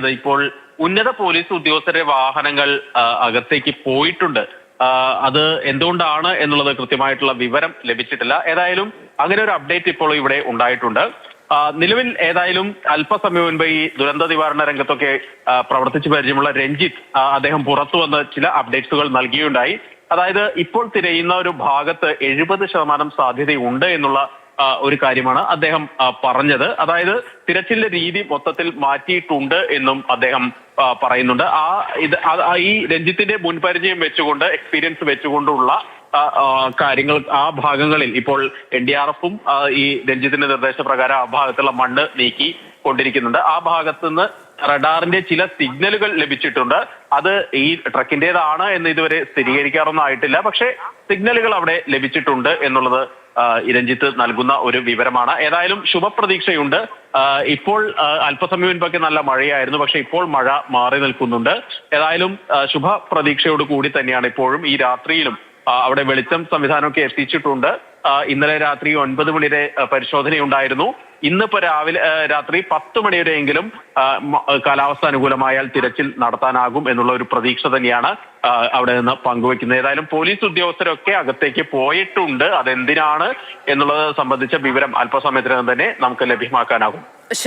ഇപ്പോൾ ഉന്നത പോലീസ് ഉദ്യോഗസ്ഥരുടെ വാഹനങ്ങൾ അകത്തേക്ക് പോയിട്ടുണ്ട്. അത് എന്തുകൊണ്ടാണ് എന്നുള്ളത് കൃത്യമായിട്ടുള്ള വിവരം ലഭിച്ചിട്ടില്ല. ഏതായാലും അങ്ങനെ ഒരു അപ്ഡേറ്റ് ഇപ്പോൾ ഇവിടെ ഉണ്ടായിട്ടുണ്ട്. നിലവിൽ ഏതായാലും അല്പസമയം മുൻപ് ഈ ദുരന്ത നിവാരണ രംഗത്തൊക്കെ പ്രവർത്തിച്ചു പരിചയമുള്ള രഞ്ജിത്ത് അദ്ദേഹം പുറത്തു വന്ന് ചില അപ്ഡേറ്റ്സുകൾ നൽകിയുണ്ടായി. അതായത് ഇപ്പോൾ തിരയുന്ന ഒരു ഭാഗത്ത് എഴുപത് ശതമാനം സാധ്യതയുണ്ട് എന്നുള്ള ഒരു കാര്യമാണ് അദ്ദേഹം പറഞ്ഞത്. അതായത് തിരച്ചിലിന്റെ രീതി മൊത്തത്തിൽ മാറ്റിയിട്ടുണ്ട് എന്നും അദ്ദേഹം പറയുന്നുണ്ട്. ആ ഇത് ഈ രഞ്ജിത്തിന്റെ മുൻപരിചയം വെച്ചുകൊണ്ട് എക്സ്പീരിയൻസ് വെച്ചുകൊണ്ടുള്ള കാര്യങ്ങൾ ആ ഭാഗങ്ങളിൽ ഇപ്പോൾ എൻ ഡി ആർ എഫും ഈ രഞ്ജിത്തിന്റെ നിർദ്ദേശപ്രകാരം ആ ഭാഗത്തുള്ള മണ്ണ് നീക്കി കൊണ്ടിരിക്കുന്നുണ്ട്. ആ ഭാഗത്തുനിന്ന് റഡാറിന്റെ ചില സിഗ്നലുകൾ ലഭിച്ചിട്ടുണ്ട്. അത് ഈ ട്രക്കിന്റേതാണ് എന്ന് ഇതുവരെ സ്ഥിരീകരിക്കാറൊന്നും ആയിട്ടില്ല. പക്ഷേ സിഗ്നലുകൾ അവിടെ ലഭിച്ചിട്ടുണ്ട് എന്നുള്ളത് രഞ്ജിത്ത് നൽകുന്ന ഒരു വിവരമാണ്. ഏതായാലും ശുഭപ്രതീക്ഷയുണ്ട്. ഇപ്പോൾ അല്പസമയം മുൻപൊക്കെ നല്ല മഴയായിരുന്നു പക്ഷെ ഇപ്പോൾ മഴ മാറി നിൽക്കുന്നുണ്ട്. ഏതായാലും ശുഭപ്രതീക്ഷയോട് കൂടി തന്നെയാണ് ഇപ്പോഴും ഈ രാത്രിയിലും അവിടെ വെളിച്ചം സംവിധാനമൊക്കെ എത്തിച്ചിട്ടുണ്ട്. ഇന്നലെ രാത്രി ഒൻപത് മണിയുടെ പരിശോധനയുണ്ടായിരുന്നു. ഇന്നിപ്പോ രാവിലെ രാത്രി പത്ത് മണിവരെയെങ്കിലും കാലാവസ്ഥ അനുകൂലമായാൽ തിരച്ചിൽ നടത്താനാകും എന്നുള്ള ഒരു പ്രതീക്ഷ തന്നെയാണ് അവിടെ നിന്ന് പങ്കുവെക്കുന്നത് ഏതായാലും പോലീസ് ഉദ്യോഗസ്ഥരൊക്കെ അകത്തേക്ക് പോയിട്ടുണ്ട്. അതെന്തിനാണ് എന്നുള്ളത് സംബന്ധിച്ച വിവരം അല്പസമയത്തിനകം തന്നെ നമുക്ക് ലഭ്യമാക്കാനാകും.